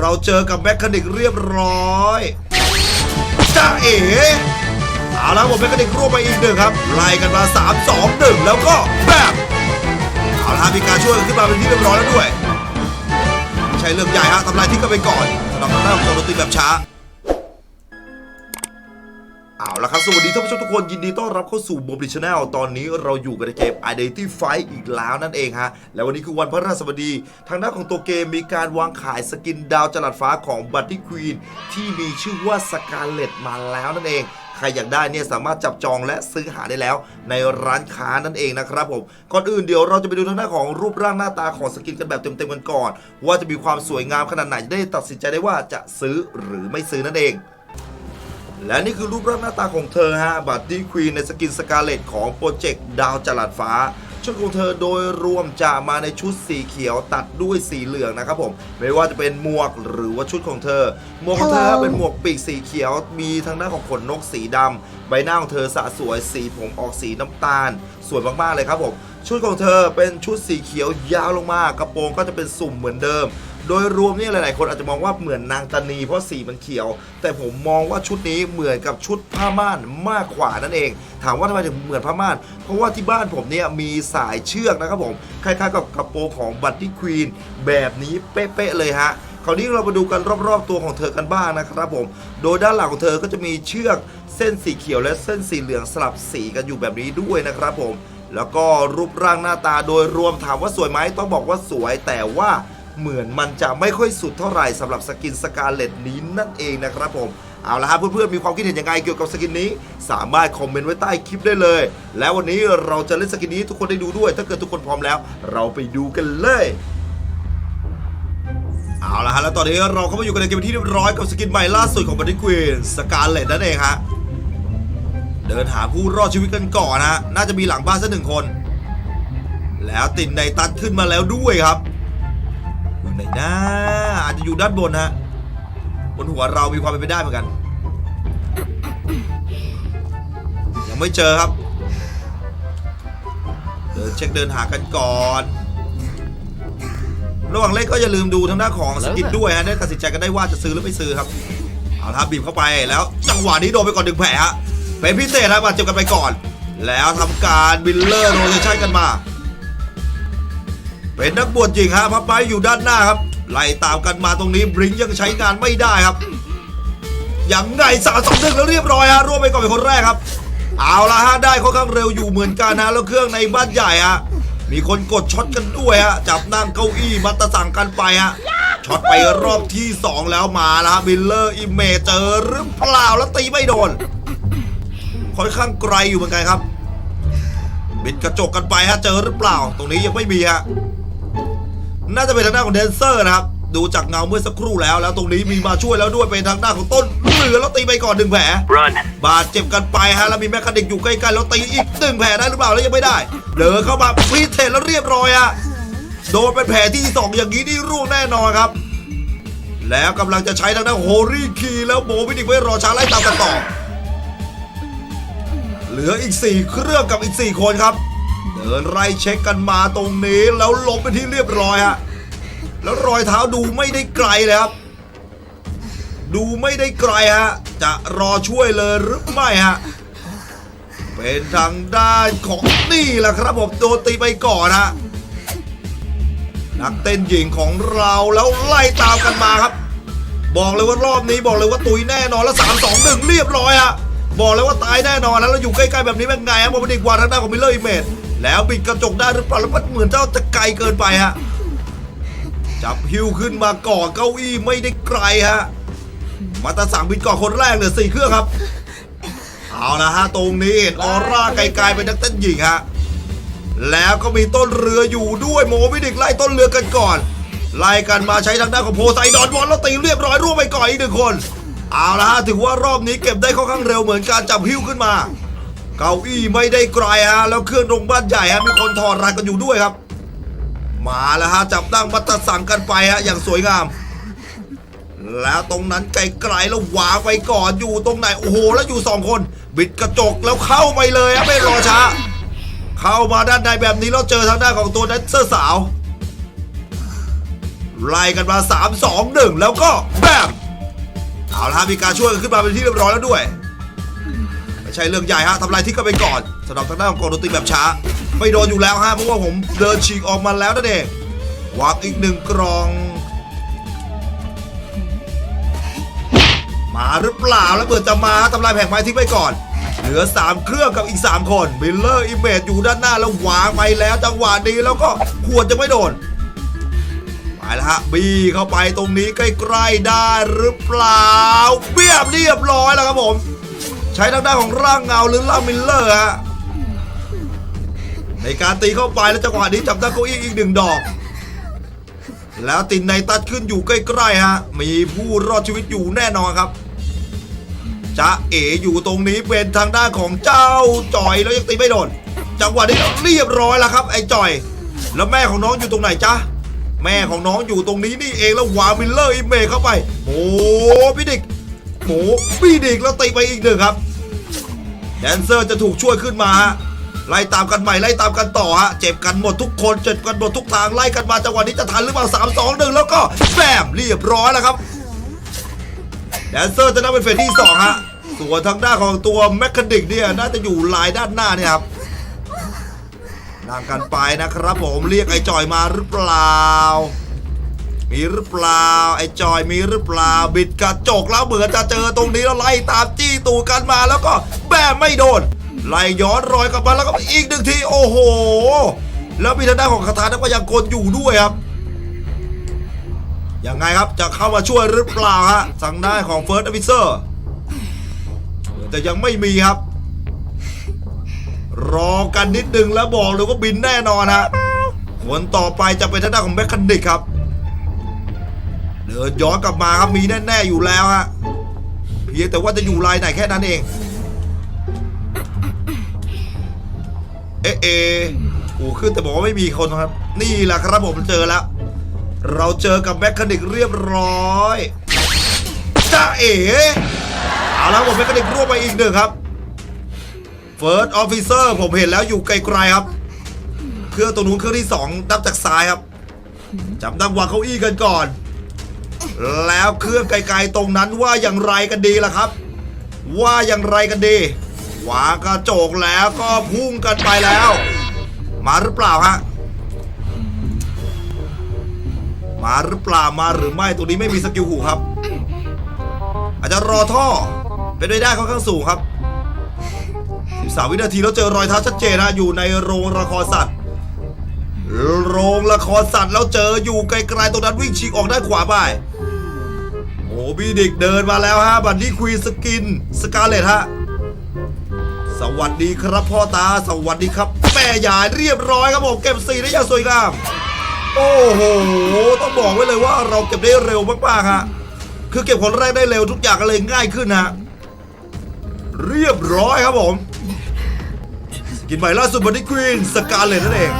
เราเจอกับแมคคานิกเรียบร้อยจ้าเอ๋เอาละผมแมคคานิกร่วมไปอีกหนึ่งครับไล่กันมา3 2 1 แล้วก็แบบเอาละมีการช่วยขึ้นมาเป็นที่เรียบร้อยแล้วด้วย ใช่เรื่องใหญ่ฮะทำลายทิ้งกันไปก่อนสำหรับทางด้านของโรตีแบบช้า ละครับ สวัสดีท่านผู้ชมทุกคนยินดีต้อนรับเข้าสู่บ o บิชแนลตอนนี้เราอยู่กันในเกม Identity Fight อีกแล้วนั่นเองฮะ แล้ววันนี้คือวันพระราชบดี ทางด้านของตัวเกมมีการวางขายสกินดาวจลัดฟ้าของบัตตี้ควีนที่มีชื่อว่าสกาเลตมาแล้วนั่นเองใครอยากได้เนี่ยสามารถจับจองและซื้อหาได้แล้วในร้านค้านั่นเองนะครับผมก่อนอื่นเดี๋ยวเราจะไปดูทางด้านของรูปร่างหน้าตาของสกินกันแบบเต็มๆกันก่อน ว่าจะมีความสวยงามขนาดไหนได้ตัดสินใจได้ว่าจะซื้อหรือไม่ซื้อนั่นเอง และนี่คือรูปร่างหน้าตาของเธอฮะบัตตี้ควีนในสกินสกาเลตของโปรเจกต์ดาวจลัดฟ้าชุดของเธอโดยรวมจะมาในชุดสีเขียวตัดด้วยสีเหลืองนะครับผม ไม่ว่าจะเป็นหมวกหรือว่าชุดของเธอ หมวกของเธอ Hello เป็นหมวกปีกสีเขียว มีทางด้านของขนนกสีดำใบหน้าของเธอสะสวยสีผมออกสีน้ำตาล สวยมากๆเลยครับผม ชุดของเธอเป็นชุดสีเขียวยาวลงมากระโปรงก็จะเป็นสุ่มเหมือนเดิม โดยรวมนี่หลาย ๆ คนอาจจะมองว่าเหมือนนางตานีเพราะสีมันเขียว แต่ผมมองว่าชุดนี้เหมือนกับชุดผ้าม่านมากกว่านั่นเอง ถามว่าทำไมถึงเหมือนผ้าม่าน เพราะว่าที่บ้านผมเนี่ยมีสายเชือกนะครับผมคล้าย ๆ กับกระโปรงของบัตตี้ควีนแบบนี้เป๊ะ ๆ เลยฮะคราวนี้เรามาดูกันรอบ ๆ ตัวของเธอกันบ้างนะครับผม โดยด้านหลังของเธอก็จะมีเชือกเส้นสีเขียวและเส้นสีเหลืองสลับสีกันอยู่แบบนี้ด้วยนะครับผม แล้วก็รูปร่างหน้าตาโดยรวมถามว่าสวยไหมต้องบอกว่าสวยแต่ว่า เหมือนมันจะไม่ค่อยสุดเท่าไหร่สำหรับสกินสกาเลตนี้นั่นเองนะครับผมเอาละครับเพื่อนๆมีความคิดเห็นยังไงเกี่ยวกับสกินนี้ สามารถคอมเมนต์ไว้ใต้คลิปได้เลย แล้ววันนี้เราจะเล่นสกินนี้ทุกคนได้ดูด้วย ถ้าเกิดทุกคนพร้อมแล้ว เราไปดูกันเลยเอาละฮะแล้วตอนนี้เราก็มาอยู่กันในเกมที่เรียบร้อยกับสกินใหม่ล่าสุดของบัตตี้ควีนสกาเลตนั่นเองฮะเดินหาผู้รอดชีวิตกันก่อนนะฮะน่าจะมีหลังบ้านสักหนึ่งคน แล้วติดในตัดขึ้นมาแล้วด้วยครับ อยู่ไหนนะอาจจะอยู่ด้านบนฮะบนหัวเรามีความเป็นไปได้เหมือนกัน ยังไม่เจอครับ เดินเช็คเดินหากันก่อนระหว่างเล่นก็อย่าลืมดูทางด้านของสกินด้วยฮะได้ตัดสินใจกันได้ว่าจะซื้อหรือไม่ซื้อครับเอาละครับบีบเข้าไปแล้วจังหวะนี้โดนไปก่อนหนึ่งแผลฮะเป็นพิเศษครับบาดเจ็บกันไปก่อน แล้วทำการบิลเลอร์โรเทชันกันมา เป็นนักบวชจริงฮะพับไปอยู่ด้านหน้าครับ ไล่ตามกันมาตรงนี้บริงยังใช้งานไม่ได้ครับอยังไงสามสองหนึ่งแล้วเรียบร้อยฮะร่วมไปก่อนเป็นคนแรกครับ เอาละฮะได้ค่อนข้างเร็วอยู่เหมือนกันนะแล้วเครื่องในบ้านใหญ่ฮะมีคนกดช็อตกันด้วยฮะจับนั่งเก้าอี้มัตะสั่งกันไปฮะช็อตไปรอบที่ 2 แล้วมาแล้วฮะบิลเลอร์อิเมเจอหรือเปล่าแล้วตีไม่โดน ค่อนข้างไกลอยู่เหมือนกันครับบิดกระจกกันไปฮะเจอหรือเปล่า ตรงนี้ยังไม่มีฮะ น่าจะเป็นทางด้านของแดนเซอร์นะครับ ดูจากเงาเมื่อสักครู่แล้ว แล้วตรงนี้มีมาช่วยแล้วด้วยเป็นทางด้านของต้นเหลือแล้วตีไปก่อนหนึ่งแผล Run. บาดเจ็บกันไปฮะแล้วมีแมคคานิกอยู่ใกล้ๆแล้วตีอีกหนึ่งแผลได้หรือเปล่าแล้วยังไม่ได้เดินเข้ามาพีเทนแล้วเรียบร้อยฮะโดนเป็นแผลที่สองอย่างนี้นี่ร่วงแน่นอนครับ แล้วกำลังจะใช้ทางด้านโฮรี่คีแล้วโบวินิกไว้รอช้าไล่ตามกันต่อเหลืออีก 4 เครื่องกับอีก 4 คนครับ เดินไล่เช็คกันมาตรงนี้แล้วลงเป็นที่เรียบร้อยฮะแล้วรอยเท้าดูไม่ได้ไกลเลยครับ ดูไม่ได้ไกลฮะจะรอช่วยเลยหรือไม่ฮะเป็นทางด้านของนี่แหละครับผมโดนตีไปก่อนฮะนักเต้นหญิงของเราแล้วไล่ตามกันมาครับ บอกเลยว่ารอบนี้บอกเลยว่าตุยแน่นอนแล้วสามสองหนึ่งเรียบร้อยฮะบอกเลยว่าตายแน่นอนแล้วเราอยู่ใกล้ๆแบบนี้เป็นไงฮะบอลดีกว่าทางด้านของมิเลอร์อิเมจ แล้วปิดกระจกได้หรือเปล่าแล้วมันเหมือนเจ้าจะไกลเกินไปฮะจับฮิวขึ้นมาก่อเก้าอี้ไม่ได้ไกลฮะมาตาสั่งบินก่อคนแรกเหลือสี่เครื่องครับ เอาละฮะตรงนี้ออร่าไกลๆเป็นนักเต้นหญิงฮะแล้วก็มีต้นเรืออยู่ด้วยโมวิดิกไล่ต้นเรือกันก่อนไล่กันมาใช้ทางด้านของโพไซดอนบอลแล้วตีเรียบร้อยร่วมไปก่อนอีกหนึ่งคน เอาละฮะถือว่ารอบนี้เก็บได้ค่อนข้างเร็วเหมือนการจับหิ้วขึ้นมา เก้าอี้ไม่ได้ไกลฮะแล้วเครื่องตรงบ้านใหญ่ฮะมีคนถอดรายกันอยู่ด้วยครับ มาแล้วฮะจับตั้งมัตสั่งกันไปฮะอย่างสวยงาม แล้วตรงนั้นไกลๆแล้ววางไปก่อนอยู่ตรงไหนโอ้โหแล้วอยู่สองคน บิดกระจกแล้วเข้าไปเลยฮะไม่รอช้า เข้ามาด้านในแบบนี้แล้วเจอทางด้านของตัวแดนเซอร์สาวไล่กันมา 3 2 1 แล้วก็แบมเอาละฮะมีการช่วยกันขึ้นมาเป็นที่เรียบร้อยแล้วด้วย ไม่ใช่เรื่องใหญ่ฮะทำลายที่ก็ไปก่อนสำหรับทางด้านของกองดนตรีแบบช้า ไม่โดนอยู่แล้วฮะเพราะว่าผมเดินฉีกออกมาแล้วนั่นเองวางอีกหนึ่งกรอง มาหรือเปล่าแล้วเปิดจะมาทำลายแผงไม้ทิ้งไปก่อน เหลือ 3 เครื่องกับอีก 3 คนมิลเลอร์อิมเมจอยู่ด้านหน้าแล้ววางไปแล้วจังหวะนี้แล้วก็ควรจะไม่โดนไปแล้วฮะบีเข้าไปตรงนี้ใกล้ๆได้หรือเปล่าเบียบเรียบร้อยแล้วครับผม ใช้ทางด้านของร่างเงาหรือล่างมิลเลอร์ฮะในการตีเข้าไปแล้วจังหวะนี้จับได้เก้าอี้อีกหนึ่งดอก แล้วตินในตัดขึ้นอยู่ใกล้ๆฮะมีผู้รอดชีวิตอยู่แน่นอนครับจะเอ๋อยู่ตรงนี้เป็นทางด้านของเจ้าจอยแล้วยังตีไม่โดนจังหวะนี้เรียบร้อยแล้วครับ ไอ้จอย แล้วแม่ของน้องอยู่ตรงไหนจ๊ะแม่ของน้องอยู่ตรงนี้นี่เองแล้ววามิลเลอร์อิเมเข้าไป โอ้พี่ดิก โหพี่ดิกแล้วตีไปอีกหนึ่งครับ แดนเซอร์จะถูกช่วยขึ้นมาฮะไล่ตามกันใหม่ไล่ตามกันต่อฮะเจ็บกันหมดทุกคนเจ็บกันหมดทุกทางไล่กันมาจังหวะนี้จะทันหรือเปล่าสามสองหนึ่งแล้วก็แบมเรียบร้อยแล้วครับแดนเซอร์จะนับเป็นเฟสที่สองฮะส่วนทางด้านของตัวแมคคานิกเนี่ยน่าจะอยู่ลายด้านหน้าเนี่ยครับนั่งกันไปนะครับผมเรียกไอ้จอยมาหรือเปล่า มีหรือเปล่า ไอ้จอยมีหรือเปล่า บิดกระจกแล้วเหมือนจะเจอตรงนี้แล้วไล่ตามจี้ตูกันมาแล้วก็แบมไม่โดน ไล่ย้อนรอยกลับมาแล้วก็อีกหนึ่งทีโอ้โห แล้วมีทางด้านของคาถานักพยากลอยู่ด้วยครับยังไงครับจะเข้ามาช่วยหรือเปล่าฮะทางด้านของเฟิร์สอ f ฟิเซอร์แต่ยังไม่มีครับ รอกันนิดนึงแล้วบอกเลยว่าบินแน่นอนฮะคนต่อไปจะเป็นทางด้านของแมคคานิกครับ เดินย้อนกลับมาครับมีแน่ๆอยู่แล้วฮะเพียงแต่ว่าจะอยู่ลายไหนแค่นั้นเอง เอ๊ะเอะโอ้ขึ้นแต่บอกว่าไม่มีคนครับ นี่แหละครับผมเจอแล้ว เราเจอกับแมคคานิกเรียบร้อยจ้าเอ๋เอาล้วผมแมคคานิกรวบไปอีกหนึ่งครับเฟิร์สออฟฟิเซอร์ผมเห็นแล้วอยู่ไกลๆครับเครื่องตรงนู้นเครื่องที่สองนับจากซ้ายครับจำดังวางเก้าอี้กันก่อน แล้วเครื่องไกลๆตรงนั้นว่าอย่างไรกันดีล่ะครับ ว่าอย่างไรกันดีวางกระจกแล้วก็พุ่งกันไปแล้ว มาหรือเปล่าฮะมาหรือเปล่ามาหรือไม่ตัวนี้ไม่มีสกิลหูครับ อาจจะรอท่อเป็นไปได้ค่อนข้างสูงครับ13วินาทีแล้วเจอรอยเท้าชัดเจนนะอยู่ในโรงละครสัตว์ โรงละครสัตว์แล้วเจออยู่ไกลๆตรงนั้นวิ่งฉีกออกด้านขวาไปโอ้บีดิกเดินมาแล้วฮะบันนี่ควีสกินสกาเลตฮะสวัสดีครับพ่อตาสวัสดีครับแม่ยายเรียบร้อยครับผมเก็บสีได้อย่างสวยงามโอ้โหต้องบอกไว้เลยว่าเราเก็บได้เร็วมากๆฮะคือเก็บคนแรกได้เร็วทุกอย่างก็เลยง่ายขึ้นฮะเรียบร้อยครับผมกินใหม่ล่าสุดบันนี่ควีนสกาเลตนั่นเอง